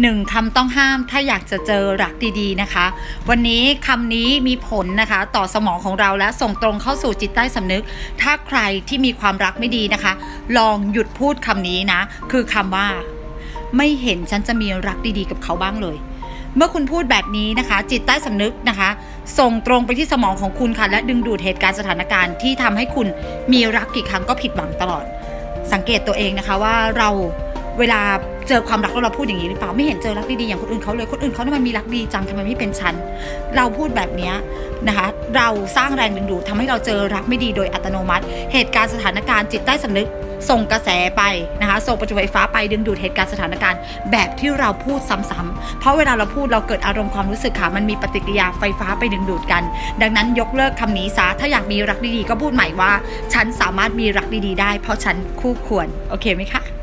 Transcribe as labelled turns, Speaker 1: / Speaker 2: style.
Speaker 1: หนึ่งคำต้องห้ามถ้าอยากจะเจอรักดีๆนะคะ วันนี้คำนี้มีผลนะคะ ต่อสมองของเราและส่งตรงเข้าสู่จิตใต้สำนึก ถ้าใครที่มีความรักไม่ดีนะคะ ลองหยุดพูดคำนี้นะ คือคำว่า ไม่เห็นฉันจะมีรักดีๆ กับเขาบ้างเลย เมื่อคุณพูดแบบนี้นะคะ จิตใต้สำนึกนะคะ ส่งตรงไปที่สมองของคุณค่ะ และดึงดูดเหตุการณ์สถานการณ์ที่ทำให้คุณมีรักกี่ครั้งก็ผิดหวังตลอด สังเกตตัวเองนะคะว่าเรา เวลาเจอความรักแล้วเราพูดอย่างนี้หรือเปล่าไม่เห็นเจอรักดีๆอย่างคนอื่นเขาเลยคนอื่นเขาทำไมมีรักดีจังทำไมไม่เป็นฉันเราพูดแบบนี้นะคะ เราสร้างแรงดึงดูดทำให้เราเจอรักไม่ดีโดยอัตโนมัติ เหตุการณ์สถานการณ์จิตใต้สำนึกส่งกระแสไปนะคะส่งประจุไฟฟ้าไปดึงดูดเหตุการณ์สถานการณ์แบบที่เราพูดซ้ำๆเพราะเวลาเราพูดเราเกิดอารมณ์ความรู้สึกค่ะมันมีปฏิกิริยาไฟฟ้าไปดึงดูดกัน ดังนั้นยกเลิกคำนี้ซะถ้าอยากมีรักดีๆ ก็พูดใหม่ว่า ฉันสามารถมีรักดีๆ ได้ เพราะฉันคู่ควร โอเคไหมคะ